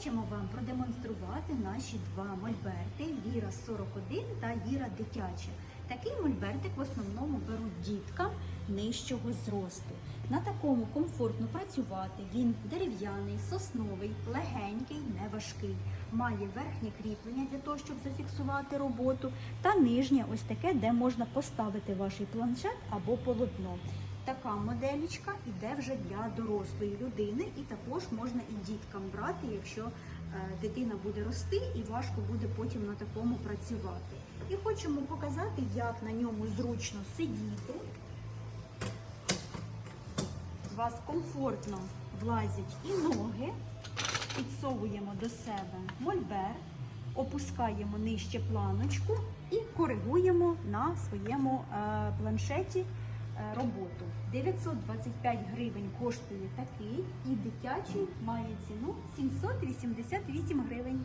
хочемо вам продемонструвати наші два мольберти Віра 41 та Віра дитяча. Такий мольбертик в основному беруть діткам нижчого зросту. На такому комфортно працювати. Він дерев'яний, сосновий, легенький, не важкий. Має верхнє кріплення для того, щоб зафіксувати роботу, та нижнє ось таке, де можна поставити ваш планшет або полотно. Така моделічка іде вже для дорослої людини, і також можна і діткам брати, якщо е, дитина буде рости і важко буде потім на такому працювати. І хочемо показати, як на ньому зручно сидіти. Вас комфортно влазять і ноги, підсовуємо до себе мольбер, опускаємо нижче планочку і коригуємо на своєму е, планшеті роботу. 925 гривень коштує такий, і дитячий має ціну 788 гривень.